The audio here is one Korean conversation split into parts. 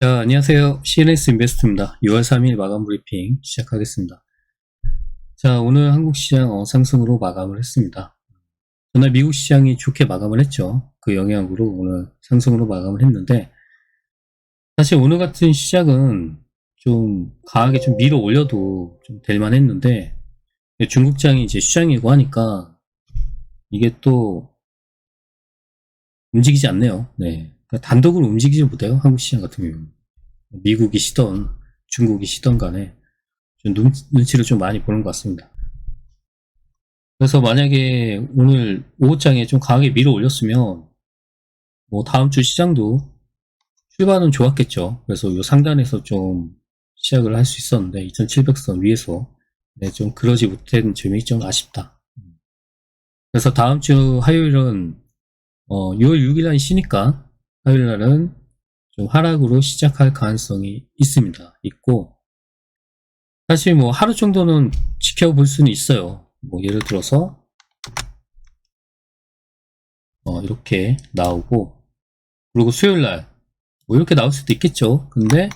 자, 안녕하세요. CNS 인베스트입니다. 6월 3일 마감 브리핑 시작하겠습니다. 자, 오늘 한국 시장 어, 상승으로 마감을 했습니다. 전날 미국 시장이 좋게 마감을 했죠. 그 영향으로 오늘 상승으로 마감을 했는데, 사실 오늘 같은 시작은 좀 강하게 좀 밀어 올려도 좀 될만 했는데, 중국장이 이제 시장이고 하니까 이게 또 움직이지 않네요. 네. 그러니까 단독으로 움직이지 못해요. 한국 시장 같은 경우는. 미국이 시던 중국이 시던 간에 좀 눈, 눈치를 좀 많이 보는 것 같습니다. 그래서 만약에 오늘 오후장에 좀 강하게 밀어 올렸으면 뭐 다음 주 시장도 출발은 좋았겠죠. 그래서 이 상단에서 좀 시작을 할 수 있었는데 2700선 위에서 네, 좀 그러지 못한 점이 좀 아쉽다. 그래서 다음 주 화요일은 어, 6월 6일 날 쉬니까 화요일 날은 좀 하락으로 시작할 가능성이 있습니다. 있고 사실 뭐 하루 정도는 지켜볼 수는 있어요. 뭐 예를 들어서 어, 이렇게 나오고 그리고 수요일 날 뭐 이렇게 나올 수도 있겠죠. 근데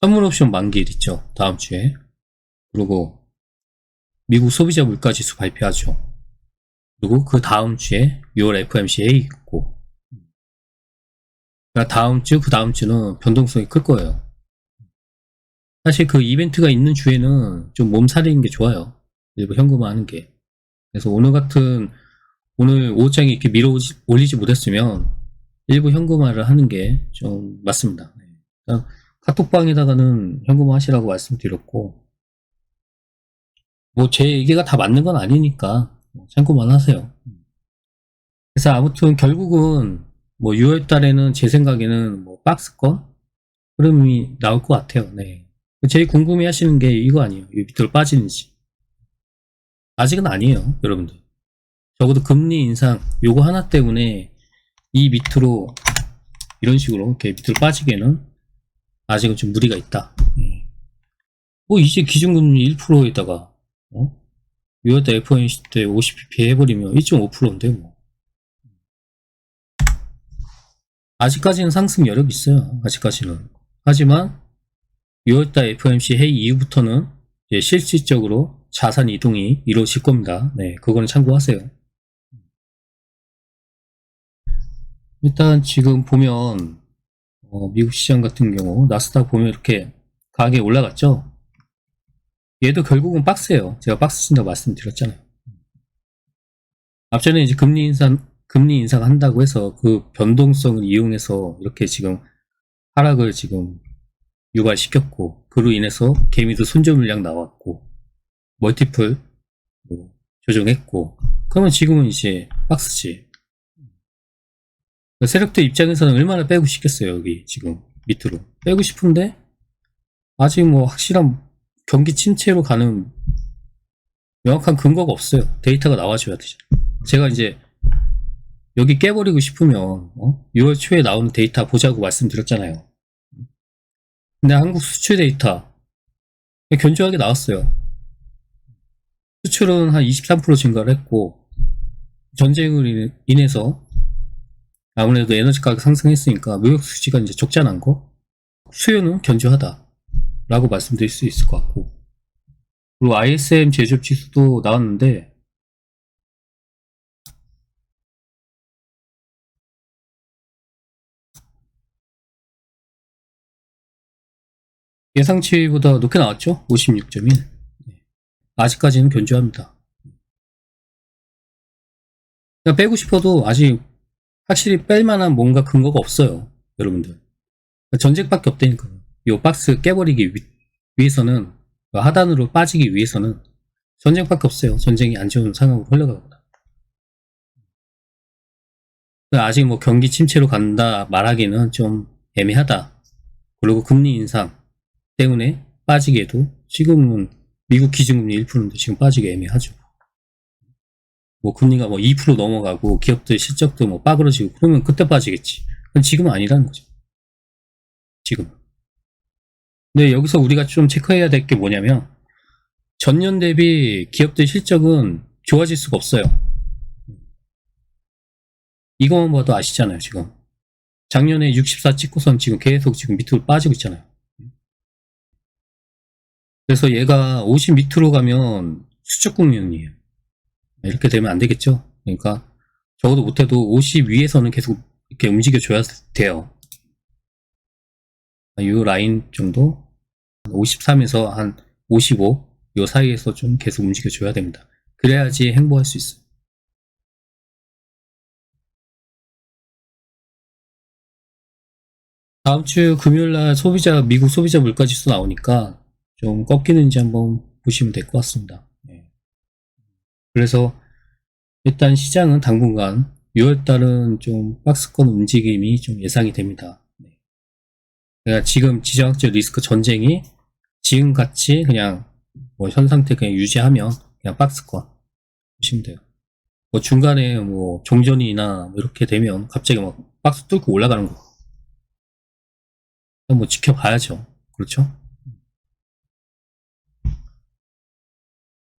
선물 옵션 만기일 있죠. 다음 주에 그리고 미국 소비자 물가 지수 발표하죠. 그리고 그 다음 주에 6월 FMCA 있고 그러니까 다음 주, 그 다음 주는 변동성이 클 거예요. 사실 그 이벤트가 있는 주에는 좀 몸살리는 게 좋아요. 일부 현금화 하는 게. 그래서 오늘 같은, 오늘 오후장에 이렇게 밀어 올리지 못했으면 일부 현금화를 하는 게 좀 맞습니다. 그러니까 카톡방에다가는 현금화 하시라고 말씀드렸고, 뭐 제 얘기가 다 맞는 건 아니니까 참고만 하세요. 그래서 아무튼 결국은 뭐 6월 달에는 제 생각에는 뭐 박스권 흐름이 나올 것 같아요. 네. 제일 궁금해 하시는 게 이거 아니에요. 이 밑으로 빠지는지. 아직은 아니에요. 여러분들. 적어도 금리 인상 요거 하나 때문에 이 밑으로 이런 식으로 이렇게 밑으로 빠지기에는 아직은 좀 무리가 있다. 네. 뭐 이제 기준금리 1%에다가 어? 6월달 FOMC 때 50pp 해버리면 1.5%인데 뭐. 아직까지는 상승 여력이 있어요. 아직까지는. 하지만 6월달 FOMC 회의 이후부터는 실질적으로 자산 이동이 이루어질 겁니다. 네, 그거는 참고하세요. 일단 지금 보면 어, 미국 시장 같은 경우 나스닥 보면 이렇게 가격이 올라갔죠. 얘도 결국은 박스예요. 제가 박스 친다고 말씀드렸잖아요. 앞전에 이제 금리 인상 금리 인상 한다고 해서 그 변동성을 이용해서 이렇게 지금 하락을 지금 유발시켰고 그로 인해서 개미도 손절 물량 나왔고 멀티플 뭐 조정했고 그러면 지금은 이제 박스지 세력들 입장에서는 얼마나 빼고 싶겠어요 여기 지금 밑으로 빼고 싶은데 아직 뭐 확실한 경기 침체로 가는 명확한 근거가 없어요 데이터가 나와줘야 되죠 제가 이제 여기 깨버리고 싶으면 어? 6월 초에 나오는 데이터 보자고 말씀드렸잖아요. 근데 한국 수출 데이터 견조하게 나왔어요. 수출은 한 23% 증가를 했고 전쟁을 인해서 아무래도 에너지 가격 상승했으니까 무역 수지가 이제 적자난 거 수요는 견조하다 라고 말씀드릴 수 있을 것 같고 그리고 ISM 제조업 지수도 나왔는데 예상치보다 높게 나왔죠? 56.1. 아직까지는 견조합니다. 빼고 싶어도 아직 확실히 뺄 만한 뭔가 근거가 없어요. 여러분들. 전쟁밖에 없다니까요. 이 박스 깨버리기 위, 해서는 하단으로 빠지기 위해서는 전쟁밖에 없어요. 전쟁이 안 좋은 상황으로 흘러가거나. 아직 뭐 경기 침체로 간다 말하기는 좀 애매하다. 그리고 금리 인상 때문에 빠지게도 지금은 미국 기준금리 1%인데 지금 빠지기 애매하죠. 뭐 금리가 뭐 2% 넘어가고 기업들 실적도 뭐 빠그러지고 그러면 그때 빠지겠지. 지금은 아니라는 거죠. 지금. 근데 여기서 우리가 좀 체크해야 될 게 뭐냐면 전년 대비 기업들 실적은 좋아질 수가 없어요. 이거만 봐도 아시잖아요, 지금. 작년에 64 찍고선 지금 계속 지금 밑으로 빠지고 있잖아요. 그래서 얘가 50 밑으로 가면 수축 국면이에요. 이렇게 되면 안 되겠죠? 그러니까 적어도 못해도 50 위에서는 계속 이렇게 움직여줘야 돼요. 이 라인 정도 53에서 한 55, 요 사이에서 좀 계속 움직여줘야 됩니다. 그래야지 행보할 수 있어요. 다음 주 금요일 날 소비자, 미국 소비자 물가지수 나오니까 좀 꺾이는지 한번 보시면 될 것 같습니다. 네. 그래서 일단 시장은 당분간 6월달은 좀 박스권 움직임이 좀 예상이 됩니다. 네. 그러니까 지금 지정학적 리스크 전쟁이 지금 같이 그냥 뭐 현 상태 그냥 유지하면 그냥 박스권 보시면 돼요. 뭐 중간에 뭐 종전이나 뭐 이렇게 되면 갑자기 막 박스 뚫고 올라가는 거. 뭐 지켜봐야죠. 그렇죠?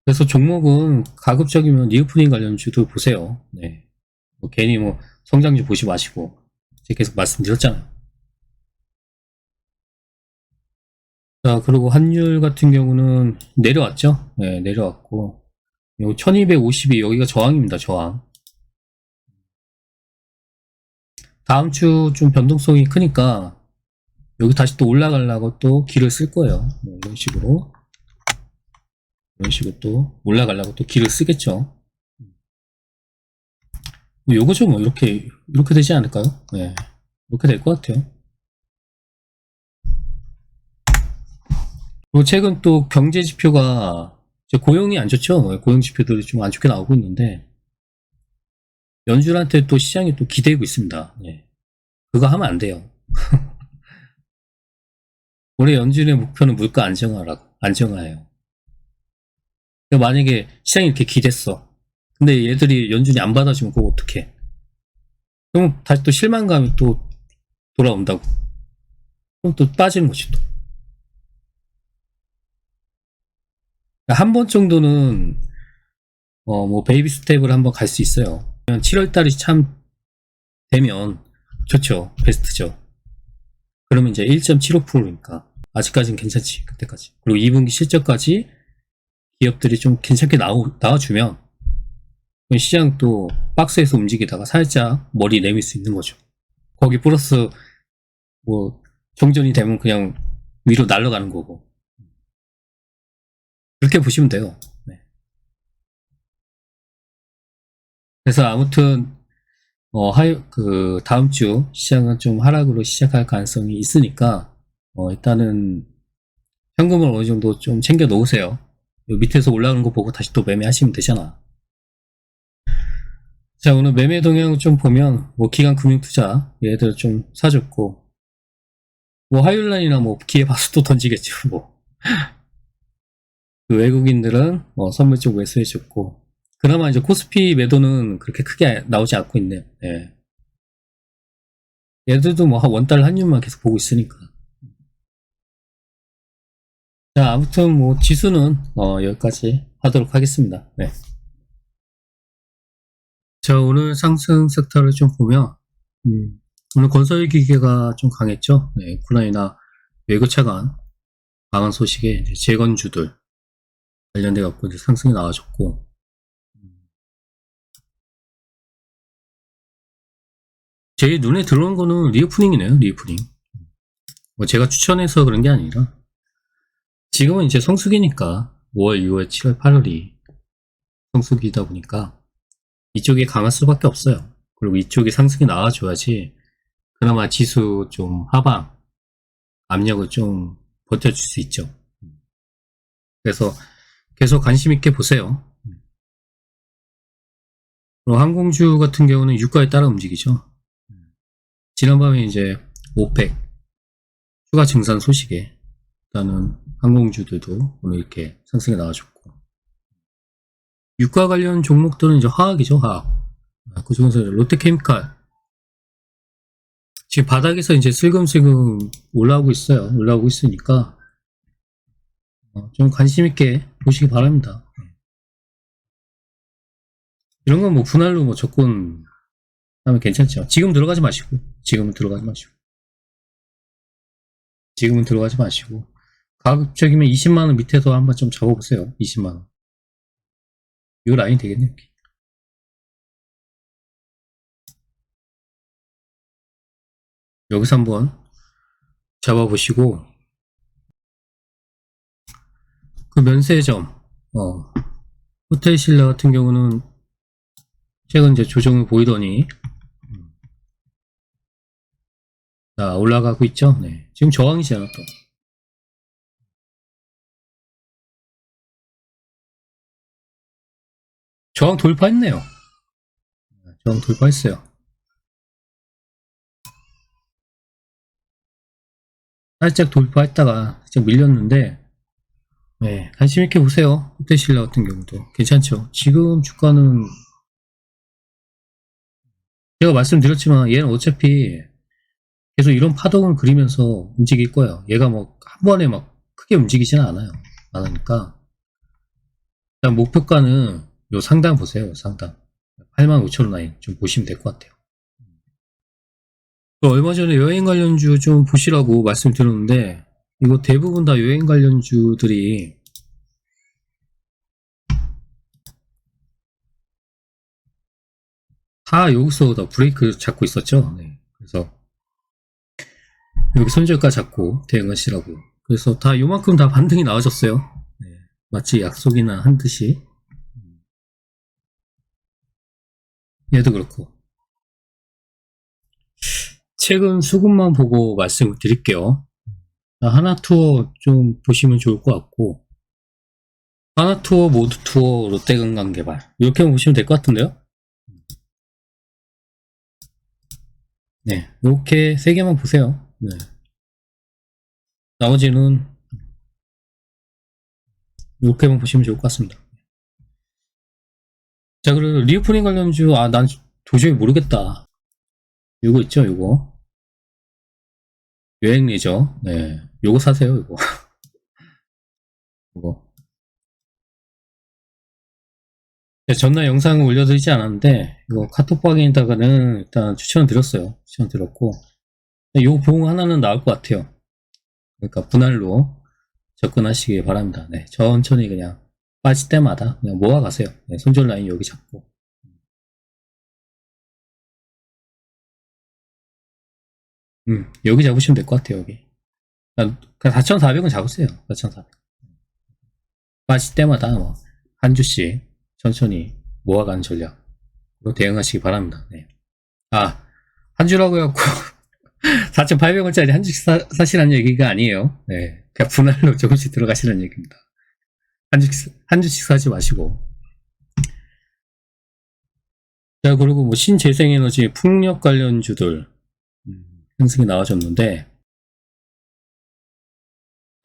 그래서 종목은 가급적이면 리오프닝 관련주도 보세요. 네. 뭐 괜히 뭐 성장주 보지 마시고 계속 말씀드렸잖아요. 자, 그리고 환율 같은 경우는 내려왔죠? 네, 내려왔고 요 1250이 여기가 저항입니다. 저항. 다음 주 좀 변동성이 크니까 여기 다시 또 올라가려고 또 길을 쓸 거예요. 뭐 이런 식으로. 이런 식으로 또 올라가려고 또 길을 쓰겠죠. 뭐 요거죠, 뭐. 이렇게, 이렇게 되지 않을까요? 네. 이렇게 될 것 같아요. 최근 또 경제 지표가, 고용이 안 좋죠. 고용 지표들이 좀 안 좋게 나오고 있는데, 연준한테 또 시장이 또 기대고 있습니다. 네. 그거 하면 안 돼요. 올해 연준의 목표는 물가 안정화라고, 안정화예요. 그러니까 만약에 시장이 이렇게 기댔어. 근데 얘들이 연준이 안 받아주면 그거 어떡해. 그럼 다시 또 실망감이 또 돌아온다고. 그럼 또 빠지는 거지 또. 한 번 정도는 어 뭐 베이비 스텝을 한번 갈 수 있어요. 7월 달이 참 되면 좋죠. 베스트죠. 그러면 이제 1.75%니까 아직까지는 괜찮지 그때까지. 그리고 2분기 실적까지 기업들이 좀 괜찮게 나오, 나와주면 시장 또 박스에서 움직이다가 살짝 머리 내밀 수 있는 거죠. 거기 플러스 뭐 정전이 되면 그냥 위로 날아가는 거고 그렇게 보시면 돼요. 네. 그래서 아무튼 어, 하, 그 다음 주 시장은 좀 하락으로 시작할 가능성이 있으니까 어, 일단은 현금을 어느 정도 좀 챙겨 놓으세요. 밑에서 올라오는 거 보고 다시 또 매매하시면 되잖아. 자, 오늘 매매 동향 좀 보면, 뭐, 기관 금융투자, 얘들 좀 사줬고, 뭐, 화요일날이나 뭐, 기회 봐서 또 던지겠죠, 뭐. 그 외국인들은, 뭐, 선물 쪽 매수해 줬고, 그나마 이제 코스피 매도는 그렇게 크게 나오지 않고 있네요. 예. 얘들도 뭐, 원달 환율만 계속 보고 있으니까. 자, 아무튼 뭐 지수는 어, 여기까지 하도록 하겠습니다. 네. 자, 오늘 상승 섹터를 좀 보면 음, 오늘 건설 기계가 좀 강했죠. 네, 우크라이나 외교 차관 강한 소식에 재건주들 관련돼 갖고 이제 상승이 나와줬고 제 눈에 들어온 거는 리오프닝이네요. 리오프닝. 뭐 제가 추천해서 그런 게 아니라 지금은 이제 성수기니까 5월, 6월, 7월, 8월이 성수기다 보니까 이쪽이 강할 수밖에 없어요. 그리고 이쪽이 상승이 나와줘야지 그나마 지수 좀 하방 압력을 좀 버텨줄 수 있죠. 그래서 계속 관심 있게 보세요. 항공주 같은 경우는 유가에 따라 움직이죠. 지난밤에 이제 오펙 추가 증산 소식에 일단은 항공주들도 오늘 이렇게 상승이 나와줬고 유가 관련 종목들은 이제 화학이죠 화학 그 중에서 롯데케미칼 지금 바닥에서 이제 슬금슬금 올라오고 있어요 올라오고 있으니까 어, 좀 관심 있게 보시기 바랍니다 이런 건 뭐 분할로 뭐 조건 하면 괜찮죠. 지금 들어가지 마시고, 지금은 들어가지 마시고. 지금은 들어가지 마시고. 가급적이면 20만원 밑에서 한번 좀 잡아보세요. 20만원. 이 라인 되겠네요. 여기서 한번 잡아보시고, 면세점, 어, 호텔 신라 같은 경우는 최근 이제 조정을 보이더니, 음. 자, 올라가고 있죠? 네. 지금 저항이잖아, 또. 저항 돌파했네요. 저항 돌파했어요. 살짝 돌파했다가 진짜 밀렸는데 네, 관심 있게 보세요. 호텔신라 같은 경우도 괜찮죠. 지금 주가는 제가 말씀드렸지만 얘는 어차피 계속 이런 파동을 그리면서 움직일 거예요. 얘가 뭐 한 번에 막 크게 움직이지는 않아요. 않으니까 일단 목표가는 요 상단 보세요. 상단 85,000원 라인 좀 보시면 될 것 같아요. 그 얼마 전에 여행 관련주 좀 보시라고 말씀드렸는데 이거 대부분 다 여행 관련주들이 다 여기서 다 브레이크 잡고 있었죠. 네. 그래서 여기 손절가 잡고 대응하시라고. 그래서 다 요만큼 다 반등이 나와줬어요. 네. 마치 약속이나 한 듯이. 얘도 그렇고. 최근 수급만 보고 말씀을 드릴게요. 하나 투어 좀 보시면 좋을 것 같고, 하나 투어, 모두 투어, 롯데관광개발. 이렇게 보시면 될 것 같은데요? 네, 이렇게 세 개만 보세요. 네. 나머지는 이렇게만 보시면 좋을 것 같습니다. 자, 그리고 리오프닝 관련주, 아, 난 도저히 모르겠다. 요거 있죠, 요거. 여행 레저. 네. 요거 사세요, 요거. 요거. 네, 전날 영상을 올려드리지 않았는데, 이거 카톡 방에다가는 일단 추천을 드렸어요. 추천 드렸고, 요봉 하나는 나올 것 같아요. 그러니까 분할로 접근하시기 바랍니다. 네. 천천히 그냥 빠질 때마다 그냥 모아가세요. 네, 손절 라인 여기 잡고. 음, 여기 잡으시면 될 것 같아요, 여기. 그냥 4,400원 잡으세요. 4,400. 빠질 때마다 뭐, 한 주씩 천천히 모아가는 전략 으로 대응하시기 바랍니다. 네. 아, 한 주라고 해갖고, 4,800원짜리 한 주씩 사, 사시라는 얘기가 아니에요. 네. 그냥 분할로 조금씩 들어가시라는 얘기입니다. 한 주씩, 한 주씩 사지 마시고. 자, 그리고 뭐, 신재생에너지 풍력 관련주들, 음, 상승이 나와줬는데,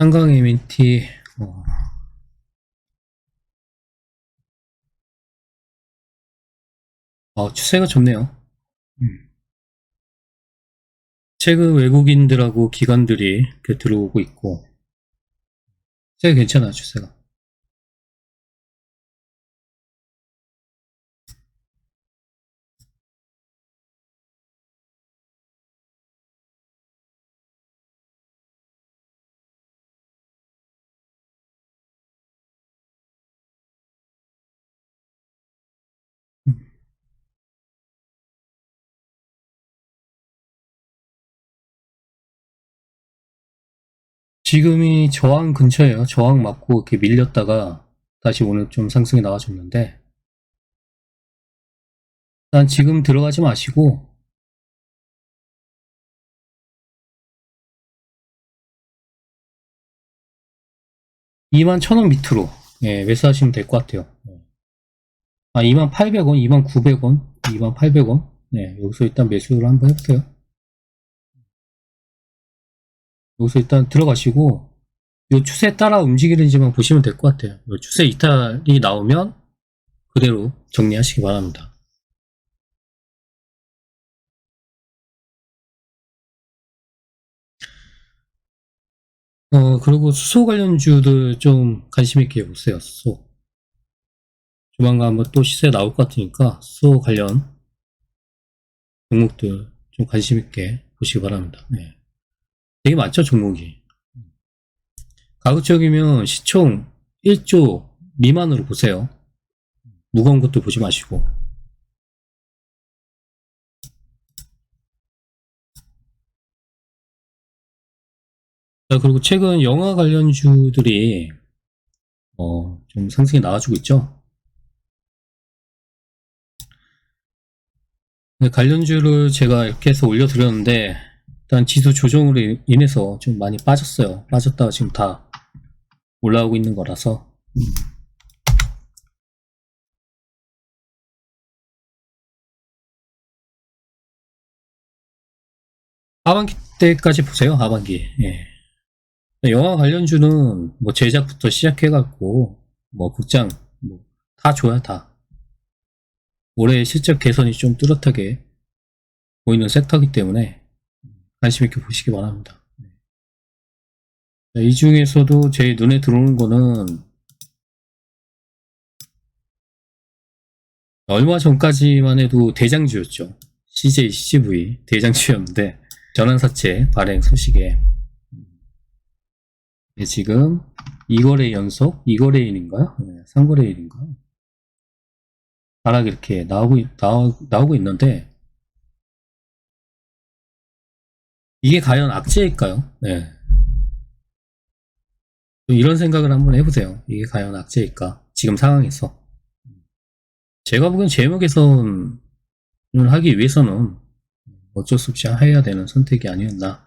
한강 MNT, 어, 어, 추세가 좋네요. 음. 최근 외국인들하고 기관들이 들어오고 있고, 추세가 괜찮아, 추세가. 지금이 저항 근처예요. 저항 맞고 이렇게 밀렸다가 다시 오늘 좀 상승이 나와줬는데 일단 지금 들어가지 마시고 (2만 1,000원) 밑으로 예, 매수하시면 될 것 같아요. 아 (2만 800원) (2만 900원) (2만 800원) 네 여기서 일단 매수를 한번 해보세요. 여기서 일단 들어가시고 이 추세 따라 움직이는지만 보시면 될 것 같아요. 요 추세 이탈이 나오면 그대로 정리하시기 바랍니다. 어, 그리고 수소 관련주들 좀 관심 있게 보세요. 수소. 조만간 한번 또 시세 나올 것 같으니까 수소 관련 종목들 좀 관심 있게 보시기 바랍니다. 네. 되게 많죠, 종목이. 가급적이면 시총 1조 미만으로 보세요. 무거운 것도 보지 마시고. 자, 그리고 최근 영화 관련주들이, 어, 좀 상승이 나와주고 있죠. 네, 관련주를 제가 이렇게 해서 올려드렸는데, 일단 지수 조정으로 인해서 좀 많이 빠졌어요. 빠졌다가 지금 다 올라오고 있는 거라서. 하반기 때까지 보세요, 하반기. 예. 영화 관련주는 뭐 제작부터 시작해갖고, 뭐 극장, 뭐다 좋아요, 다. 올해 실적 개선이 좀 뚜렷하게 보이는 섹터이기 때문에 관심 있게 보시기 바랍니다. 네. 자, 이 중에서도 제 눈에 들어오는 거는 얼마 전까지만 해도 대장주였죠. CJ, CGV 대장주였는데 전환사채 발행 소식에 네, 지금 2거래 연속 2거래일인가요? 네, 3거래일인가요? 하락이 이렇게 나오고, 있- 나오, 나오고 있는데, 이게 과연 악재일까요? 네. 좀 이런 생각을 한번 해보세요. 이게 과연 악재일까? 지금 상황에서. 제가 보기엔 제목 개선을 하기 위해서는 어쩔 수 없이 해야 되는 선택이 아니었나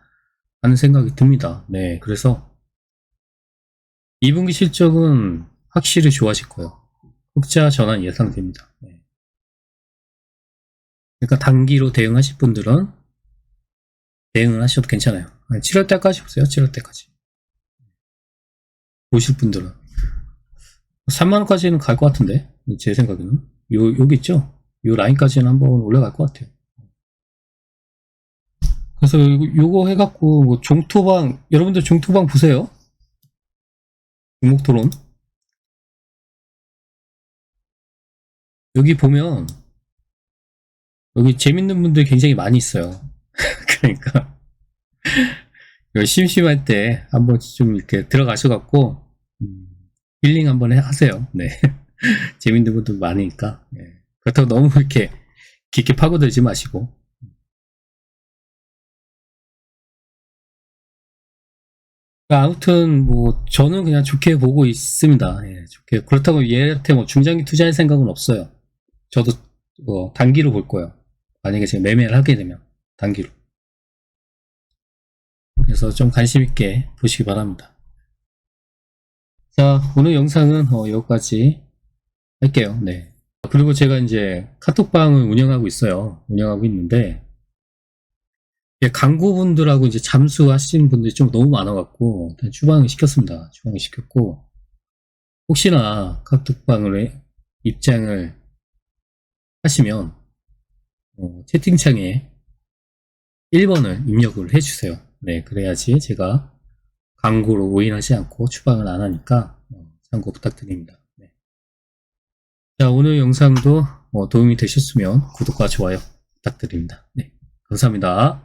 하는 생각이 듭니다. 네. 그래서 2분기 실적은 확실히 좋아질 거예요. 흑자 전환 예상됩니다. 네. 그러니까 단기로 대응하실 분들은 대응을 하셔도 괜찮아요. 7월 때까지 보세요. 7월 때까지. 보실 분들은 3만 원까지는 갈 것 같은데 제 생각에는 요 여기 있죠. 요 라인까지는 한번 올라갈 것 같아요. 그래서 요거, 해갖고 뭐 종토방 여러분들 종토방 보세요. 종목 토론 여기 보면 여기 재밌는 분들 굉장히 많이 있어요. 그러니까 심심할 때 한번 좀 이렇게 들어가셔갖고 음, 힐링 한번 해- 하세요. 네, 재밌는 분들 많으니까 네. 그렇다고 너무 이렇게 깊게 파고들지 마시고 그러니까 아무튼 뭐 저는 그냥 좋게 보고 있습니다. 예, 좋게 그렇다고 얘한테 뭐 중장기 투자할 생각은 없어요. 저도 뭐 단기로 볼 거예요. 만약에 제가 매매를 하게 되면 단기로. 그래서 좀 관심 있게 보시기 바랍니다. 자, 오늘 영상은 어, 여기까지 할게요. 네. 그리고 제가 이제 카톡방을 운영하고 있어요. 운영하고 있는데 예, 광고분들하고 이제 잠수하시는 분들이 좀 너무 많아갖고 일단 추방을 시켰습니다. 추방을 시켰고 혹시나 카톡방을 입장을 하시면 어, 채팅창에 1번을 입력을 해주세요. 네, 그래야지 제가 광고로 오인하지 않고 추방을 안 하니까 어, 참고 부탁드립니다. 네. 자, 오늘 영상도 어, 도움이 되셨으면 구독과 좋아요 부탁드립니다. 네, 감사합니다.